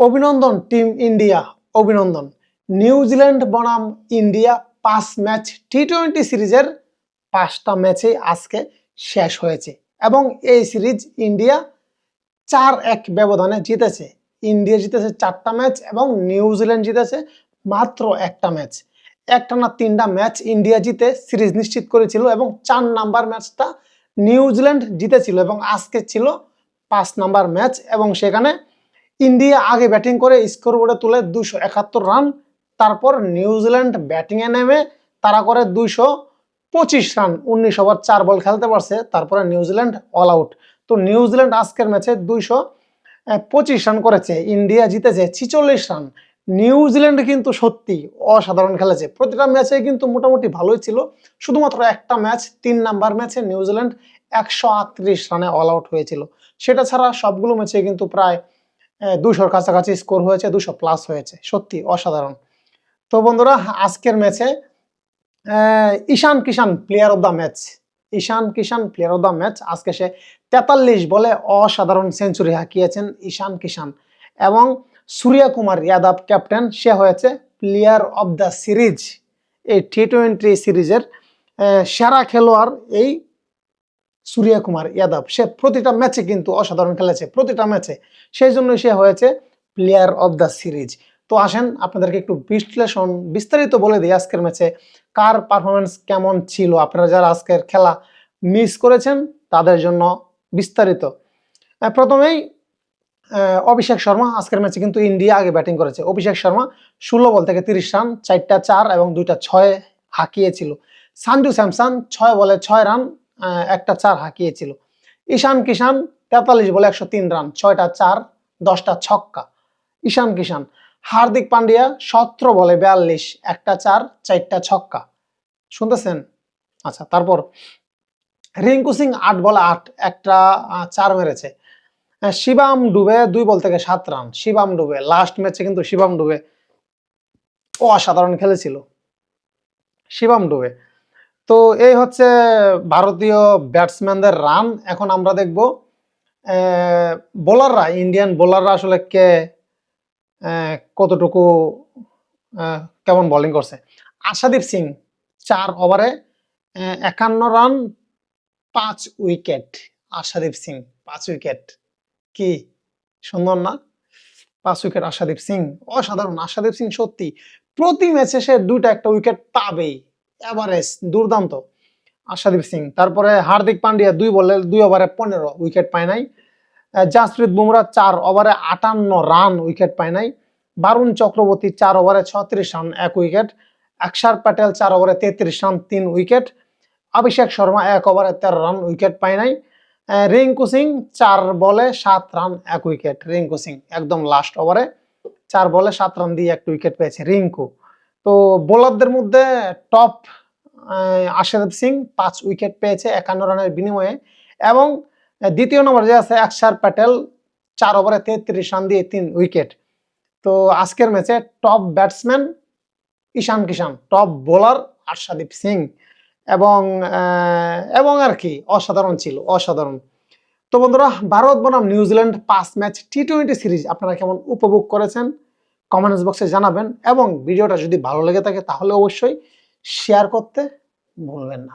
অভিনন্দন, team India, অভিনন্দন। New Zealand বনাম ইন্ডিয়া পাঁচ ম্যাচ টি টোয়েন্টি সিরিজের পাঁচটা ম্যাচে আজকে শেষ হয়েছে এবং এই সিরিজ ইন্ডিয়া চার এক ব্যবধানে জিতেছে। ইন্ডিয়া জিতেছে চারটা ম্যাচ এবং নিউজিল্যান্ড জিতেছে মাত্র একটা ম্যাচ। একটা না তিনটা ম্যাচ ইন্ডিয়া জিতে সিরিজ নিশ্চিত করেছিল এবং চার নাম্বার ম্যাচটা নিউজিল্যান্ড জিতেছিল এবং আজকে ছিল পাঁচ নাম্বার ম্যাচ এবং সেখানে ইন্ডিয়া আগে ব্যাটিং করে স্কোর বোর্ডে তুলে দুশো একাত্তর রান, তারপর নিউজিল্যান্ড ব্যাটিংয়ে নেমে তারা করে দুইশো পঁচিশ রান, উনিশ ওভার চার বল খেলতে পারছে, তারপরে নিউজিল্যান্ড অল আউট তো নিউজিল্যান্ড আজকের ম্যাচে দুইশো পঁচিশ রান করেছে, ইন্ডিয়া জিতেছে ছিচল্লিশ রান। নিউজিল্যান্ড কিন্তু সত্যি অসাধারণ খেলেছে, প্রতিটা ম্যাচে কিন্তু মোটামুটি ভালোই ছিল, শুধুমাত্র একটা ম্যাচ, তিন নাম্বার ম্যাচে নিউজিল্যান্ড একশো আটত্রিশ রানে অল আউট হয়েছিল। সেটা ছাড়া সবগুলো ম্যাচে কিন্তু প্রায় দুশোর কাছাকাছি স্কোর হয়েছে, দুশো প্লাস হয়েছে। সত্যি অসাধারণ। তো বন্ধুরা, আজকের ম্যাচে Ishan Kishan player of the match Ishan Kishan player of the match আজকে সে তেতাল্লিশ বলে অসাধারণ সেঞ্চুরি হাঁকিয়েছেন ঈশান কিষান। এবং সূর্য কুমার যাদব ক্যাপ্টেন সে হয়েছে প্লেয়ার অফ দ্য সিরিজ এই টি টোয়েন্টি সিরিজের সেরা খেলোয়াড় এই সূর্য কুমার যাদব। সে প্রতিটা ম্যাচে কিন্তু অসাধারণ খেলেছে, প্রতিটা ম্যাচে। সেই জন্য সে হয়েছে প্লেয়ার অফ দ্য সিরিজ তো আসেন, আপনাদেরকে একটু বিশ্লেষণ বিস্তারিত বলে দিই আজকের ম্যাচে। কার পারফরমেন্স কেমন ছিল? আপনারা যারা আজকের খেলা মিস করেছেন, তাদের জন্য বিস্তারিত। প্রথমেই অভিষেক শর্মা আজকের ম্যাচে কিন্তু ইন্ডিয়া আগে ব্যাটিং করেছে। অভিষেক শর্মা ষোলো বল থেকে তিরিশ রান, চারটা চার এবং দুইটা ছয় হাঁকিয়েছিল। সানজু স্যামসন ছয় বলে ছয় রান একটা চার হাঁকিয়েছিল। ঈশান কিষান তেতাল্লিশ বলে একশো তিন রান, ছয়টা চার, দশটা ছক্কা। ঈশান কিষান হার্দিক পান্ডিয়া সতেরো বলে বিয়াল্লিশ, একটা চার, চারটা ছক্কা। শুনতেছেন? আচ্ছা তারপর রিঙ্কু সিং আট বলে আট, একটা চার মেরেছে। শিবাম ডুবে দুই বল থেকে সাত রান। শিবাম ডুবে লাস্ট ম্যাচে কিন্তু শিবাম ডুবে ও অসাধারণ খেলেছিল। শিবাম ডুবে। তো এই হচ্ছে ভারতীয় ব্যাটসম্যানদের রান। এখন আমরা দেখব বোলাররা, ইন্ডিয়ান বোলাররা আসলে কে কতটুকু কেমন বোলিং করছে। আশাদীপ সিং, চার ওভারে একান্ন রান, পাঁচ উইকেট। আশাদীপ সিং, পাঁচ উইকেট। কি সুন্দর না? পাঁচ উইকেট আশাদীপ সিং, অসাধারণ। আশাদীপ সিং সত্যি প্রতি ম্যাচে সে দুইটা একটা উইকেট পাবেই। এভারেজ দুর্দান্ত। আশাদীপ সিং, তারপরে হার্দিক পান্ডিয়া দুই বলে, দুই ওভারে পনেরো উইকেট পায় নাই। জাসপ্রীত বুমরা চার ওভারে আটান্ন রান উইকেট পায় নাই। বারুণ চক্রবর্তী চার ওভারে ছত্রিশ রান এক উইকেট অক্ষর প্যাটেল চার ওভারে তেত্রিশ রান তিন উইকেট অভিষেক শর্মা এক ওভারে তেরো রান উইকেট পায় নাই। রিঙ্কু সিং চার বলে সাত রান এক উইকেট রিঙ্কু সিং একদম লাস্ট ওভারে চার বলে সাত রান দিয়ে একটা উইকেট পেয়েছে রিঙ্কু। তো বোলারদের মধ্যে টপ আশাদীপ সিং পাঁচ উইকেট পেয়েছে একান্ন রানের বিনিময়ে এবং দ্বিতীয় নম্বর যে আছে অক্ষর প্যাটেল চার ওভারে তেত্রিশ রান দিয়ে তিন উইকেট তো আজকের ম্যাচে top batsman Ishan Kishan top bowler Arshdeep Singh এবং এবং আর কি অসাধারণ ছিল, অসাধারণ। তো বন্ধুরা, ভারত বনাম নিউজিল্যান্ড পাঁচ ম্যাচ টি টোয়েন্টি সিরিজ আপনারা কেমন উপভোগ করেছেন? কমেন্টস বক্সে জানাবেন এবং ভিডিওটা যদি ভালো লেগে থাকে তাহলে অবশ্যই শেয়ার করতে ভুলবেন না।